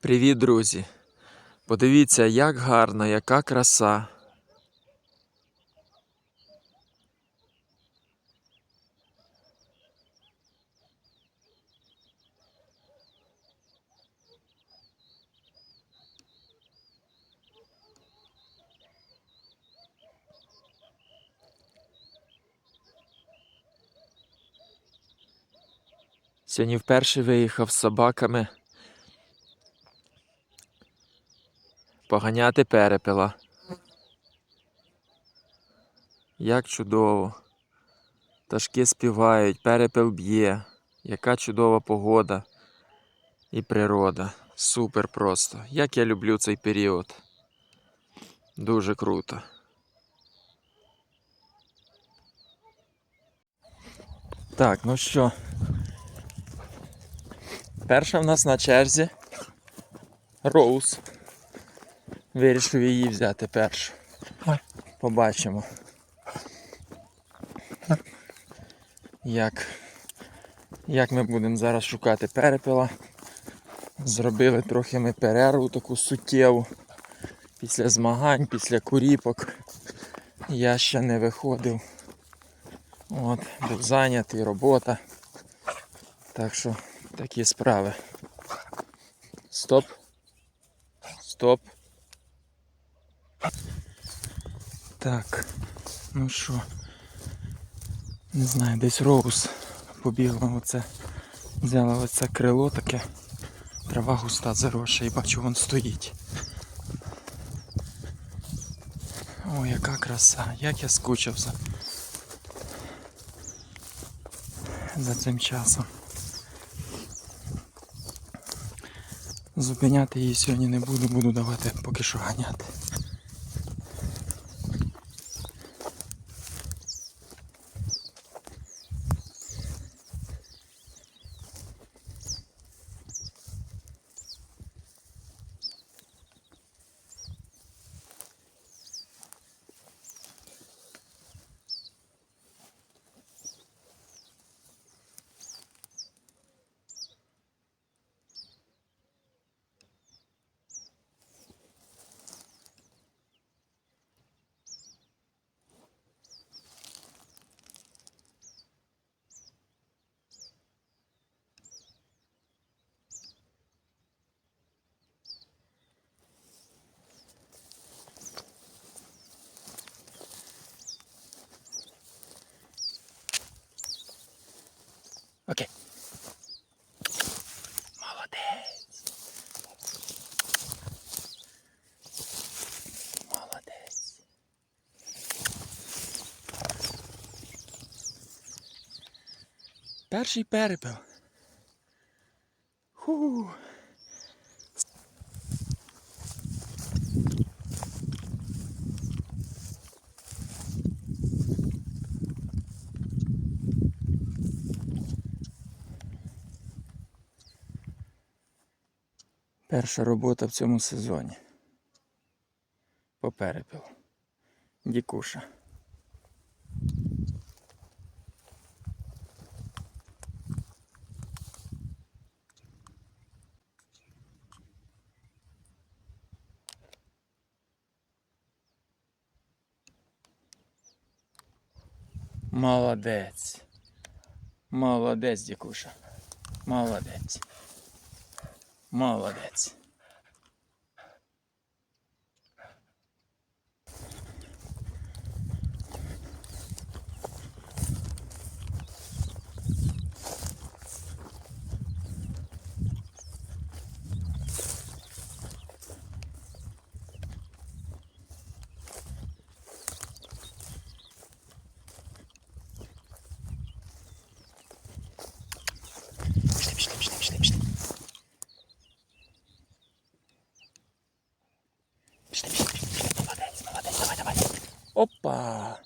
Привіт, друзі! Подивіться, як гарно, яка краса. Сьогодні вперше виїхав з собаками поганяти перепела. Як чудово. Пташки співають, перепел б'є. Яка чудова погода і природа. Супер просто. Як я люблю цей період. Дуже круто. Так, ну що. Перша в нас на черзі Роуз. Вирішив її взяти першу. Побачимо. Як, як ми будемо зараз шукати перепела. Зробили трохи ми перерву таку суттєву. Після змагань, після куріпок. Я ще не виходив. От, був зайнятий, робота. Так що такі справи. Стоп. Стоп. Так, ну що, не знаю, десь Роуз побігла оце, взяла оце крило таке, трава густа заросша і бачу, вон стоїть. О, яка краса, як я скучив за, за цим часом. Зупиняти її сьогодні не буду, буду давати поки що ганяти. Окей. Молодець. Молодець. Перший перепел. Ху. Перша робота в цьому сезоні. По перепілу. Дікуша. Молодець. Молодець, Дікуша. Молодець. Молодець. Пішли, пішли, пішли, пішли, пішли. Пішли, давай, давай. Опа!